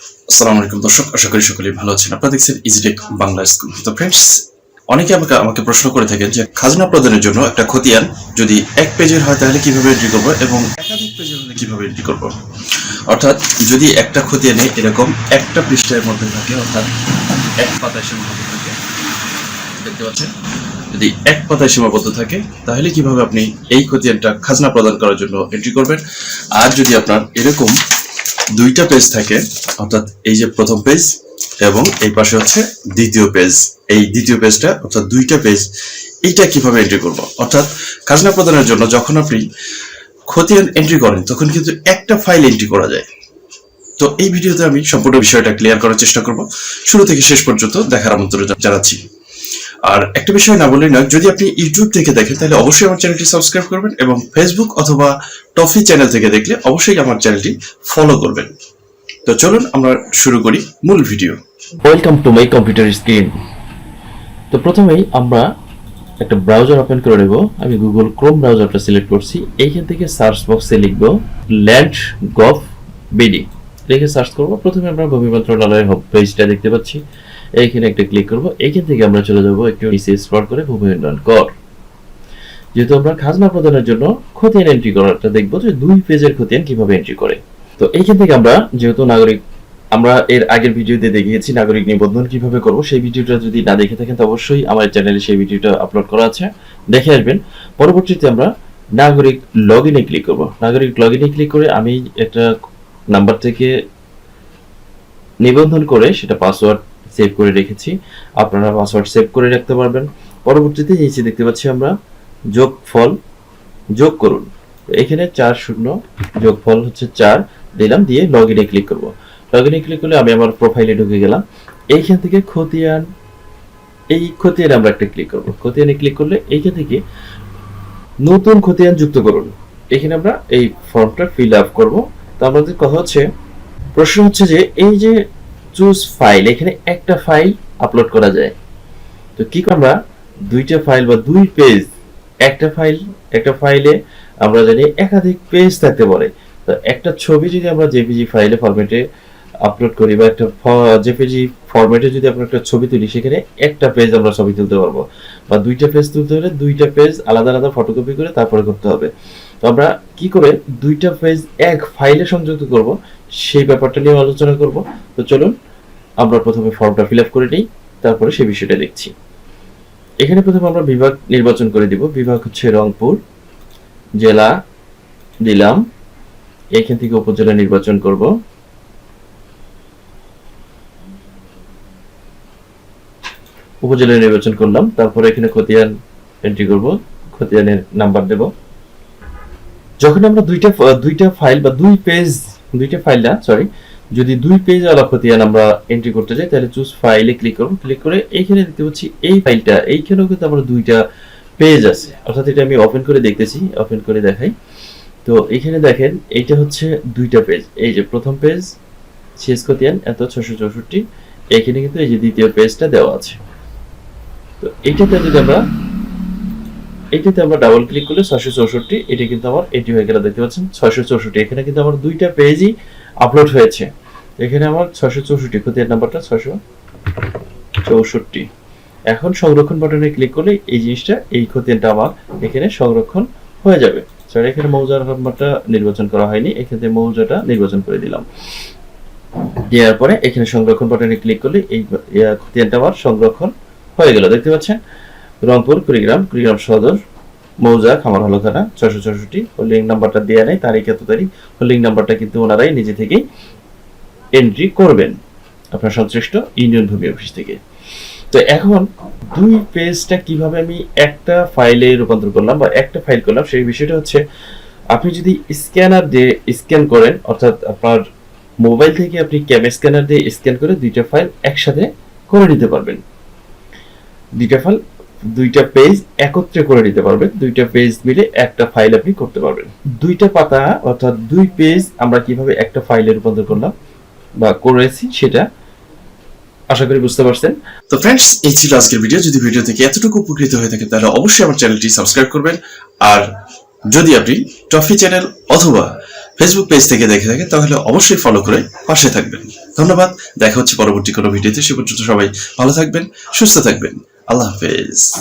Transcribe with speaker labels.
Speaker 1: আসসালামু আলাইকুম দর্শক, আশা করি সকলেই ভালো আছেন। আপনারা দেখছেন ইজিটেক বাংলা স্কুল। তো ফ্রেন্ডস অনেকে আমাকে আমাকে প্রশ্ন করে থাকেন যে খাজনা প্রদানের জন্য একটা খতিয়ান যদি এক পেজের হয় তাহলে কীভাবে এন্ট্রি করব এবং একাধিক পেজের হলে কীভাবে এন্ট্রি করব? অর্থাৎ যদি একটা খতিয়ানে এরকম একটা পৃষ্ঠার মধ্যে থাকে, অর্থাৎ এক পাতায় সীমাবদ্ধ থাকে, দেখতে পাচ্ছেন? যদি এক পাতায় সীমাবদ্ধ থাকে, তাহলে কীভাবে আপনি এই খতিয়ানটা খাজনা প্রদান করার জন্য এন্ট্রি করবেন? আর যদি আপনার এরকম দুইটা পেজ থাকে, অর্থাৎ এই যে প্রথম পেজ এবং এই পাশে হচ্ছে দ্বিতীয় পেজ এই দ্বিতীয় পেজটা অর্থাৎ দুইটা পেজ এইটা কীভাবে এন্ট্রি করব? অর্থাৎ খাজনা প্রদানের জন্য যখন আপনি খতিয়ান এন্ট্রি করেন, তখন কিন্তু একটা ফাইল এন্ট্রি করা যায়। তো এই ভিডিওতে আমি সম্পূর্ণ বিষয়টা ক্লিয়ার করার চেষ্টা করব। শুরু থেকে শেষ পর্যন্ত দেখার আমন্ত্রণ জানাচ্ছি। আর একটা বিষয় না বললেই নয়, যদি আপনি ইউটিউব থেকে দেখেন, তাহলে অবশ্যই আমার চ্যানেলটি সাবস্ক্রাইব করবেন এবং ফেসবুক অথবা টফি চ্যানেল থেকে দেখলে অবশ্যই আমার চ্যানেলটি ফলো করবেন। তো চলুন আমরা শুরু করি মূল video
Speaker 2: welcome to my computer screen তো প্রথমেই আমরা একটা ব্রাউজার ওপেন করে নেব। আমি গুগল ক্রোম ব্রাউজারটা সিলেক্ট করছি। এইখান থেকে সার্চ বক্সে লিখব ল্যান্ড গভ বিডি লিখে সার্চ করব। প্রথমে আমরা ভূমি মন্ত্রণালয়ের হোম পেজটা দেখতে পাচ্ছি। এইখানে একটা ক্লিক করব। এইখান থেকে আমরা চলে যাব একটু নিচে স্ক্রল করে ভূমি উন্নয়ন কর যেহেতু আমরা খাজনা প্রদানের জন্য খতিয়ান এন্ট্রি করাটা দেখব যে দুই পেজের খতিয়ান কীভাবে এন্ট্রি করে। তো এইখান থেকে আমরা, যেহেতু নাগরিক, আমরা এর আগের ভিডিওতে দেখিয়েছি নাগরিক নিবন্ধন কীভাবে করব, সেই ভিডিওটা যদি না দেখে থাকেন, তো অবশ্যই আমার চ্যানেলে সেই ভিডিওটা আপলোড করা আছে। দেখে আসবেন। পরবর্তীতে আমরা নাগরিক লগ ইনে ক্লিক করব। নাগরিক লগ ইনে ক্লিক করে আমি একটা নাম্বার থেকে নিবন্ধন করে সেটা পাসওয়ার্ড সেভ করে রেখেছি। আপনারা পাসওয়ার্ড সেভ করে রাখতে পারবেন। পরবর্তীতে নিচে দেখতে পাচ্ছি আমরা যোগ ফল যোগ করুন। এখানে চার শূন্য যোগ ফল হচ্ছে চার, দিলাম, দিয়ে লগ ইনে ক্লিক করব। লগ ইনে ক্লিক করলে আমি আমার প্রোফাইলে ঢুকে গেলাম। এইখান থেকে খতিয়ান, এই খতিয়ানে আমরা একটা ক্লিক করব। খতিয়ানে ক্লিক করলে এইখান থেকে নতুন খতিয়ান যুক্ত করুন। এখানে আমরা এই ফর্মটা ফিল আপ করব। তো আমাদের কথা হচ্ছে, প্রশ্ন হচ্ছে যে, এই যে চুজ ফাইল এখানে একটা ফাইল আপলোড করা যায়। তো কি আমরা? দুইটা ফাইল বা দুই পেজ একটা ফাইল একটা ফাইলে আমরা জানি একাধিক পেজ থাকতে পারে। তো একটা ছবি যদি আমরা জেপিজি ফাইলে ফরম্যাটে আপলোড করি বা একটা জেপিজি ফরম্যাটে যদি আমরা একটা ছবি তুলি, সেখানে একটা পেজ আমরা ছবি তুলতে পারব। বা দুইটা পেজ তুলতে হলে দুইটা পেজ আলাদা আলাদা ফটোকপি করে তারপরে করতে হবে। তো আমরা কি করে দুইটা পেজ এক ফাইলে সংযুক্ত করব, সেই ব্যাপারটা নিয়ে আলোচনা করব। তো চলুন, আমরা প্রথমে ফর্মটা ফিল আপ করে নিই, তারপরে সেই বিষয়টা দেখছি। এখানে প্রথমে আমরা বিভাগ নির্বাচন করে দিব। বিভাগ হচ্ছে রংপুর, জেলা দিলাম। এখান থেকে উপজেলা নির্বাচন করব। উপজেলা নির্বাচন করলাম, তারপরে এখানে খতিয়ান এন্ট্রি করব, খতিয়ানের নাম্বার দেব। যখন আমরা দুইটা দুইটা ফাইল বা দুই পেজ দুইটা ফাইল না সরি যদি দুই পেজ আলা খতিয়ান আমরা এন্ট্রি করতে যাই, তাহলে চুজ ফাইলে ক্লিক করব। ক্লিক করে এইখানে দেখতে পাচ্ছি এই ফাইলটা এইখানেও কিন্তু আমরা দুইটা পেজ আছে। অর্থাৎ এটা আমি ওপেন করে দেখতেছি ওপেন করে দেখাই। তো এখানে দেখেন, এইটা হচ্ছে দুইটা পেজ এই যে প্রথম পেজ শেষ খতিয়ান, এত ছশো চৌষট্টি। এখানে কিন্তু এই যে দ্বিতীয় পেজটা দেওয়া আছে। তো এইটাতে যদি আমরা, এটাতে আমরা ডাবল ক্লিক করলে ছয়শো চৌষট্টি, এটা কিন্তু আমার এটি হয়ে দেখতে পাচ্ছেন? ছয়শো চৌষট্টি। এখানে কিন্তু আমার দুইটা পেজই আপলোড হয়েছে। এখানে আমার ছয়শো চৌষট্টি নাম্বারটা ছয়শো চৌষট্টি। এখন সংরক্ষণ বাটনে ক্লিক করলে এই জিনিসটা, এই খতিয়ানটা আমার এখানে সংরক্ষণ হয়ে যাবে। এখানে মৌজার নাম্বারটা নির্বাচন করা হয়নি এখানে মৌজাটা নির্বাচন করে দিলাম। দেওয়ার পরে এখানে সংরক্ষণ বাটনে ক্লিক করলে এই খতিয়ানটা আমার সংরক্ষণ হয়ে গেল, দেখতে পাচ্ছেন? রংপুর, কুড়িগ্রাম কুড়িগ্রাম সদর, মৌজা খামার হলখানা ছশো চৌষট্টি হোল্ডিং নাম্বারটা দেওয়া নেই, তারিখ এত তারিখ। হোল্ডিং নাম্বারটা কিন্তু ওনারাই নিজে থেকেই এন্ট্রি করবেন। আপনার সংশ্লিষ্ট ইউনিয়ন ভূমি অফিস থেকে। তো এখন দুই পেজটা কীভাবে আমি একটা ফাইলে রূপান্তর করলাম বা একটা ফাইল করলাম, সেই বিষয়টা হচ্ছে, আপনি যদি স্ক্যানার দিয়ে স্ক্যান করেন, অর্থাৎ আপনার মোবাইল থেকে আপনি ক্যামে স্ক্যানার দিয়ে স্ক্যান করে দুইটা ফাইল একসাথে করে নিতে পারবেন। দুইটা ফাইল দুইটা পেজ একত্রে করে নিতে পারবেন। দুইটা পেজ মিলে একটা ফাইল আপনি করতে পারবেন। দুইটা পাতা, অর্থাৎ দুই পেজ আমরা কীভাবে একটা ফাইলে রূপান্তর করলাম বা করেছি সেটা আশা করি বুঝতে পারছেন।
Speaker 1: তো ফ্রেন্ডস এই ছিল আজকের ভিডিও যদি ভিডিও থেকে এতটুকু উপকৃত হয়ে থাকে তাহলে অবশ্যই আমার চ্যানেলটি সাবস্ক্রাইব করবেন। আর যদি আপনি টফি চ্যানেল অথবা ফেসবুক পেজ থেকে দেখে থাকেন, তাহলে অবশ্যই ফলো করে পাশে থাকবেন। ধন্যবাদ। দেখা হচ্ছে পরবর্তী কোনো ভিডিওতে সে পর্যন্ত সবাই ভালো থাকবেন, সুস্থ থাকবেন। Allah Hafiz.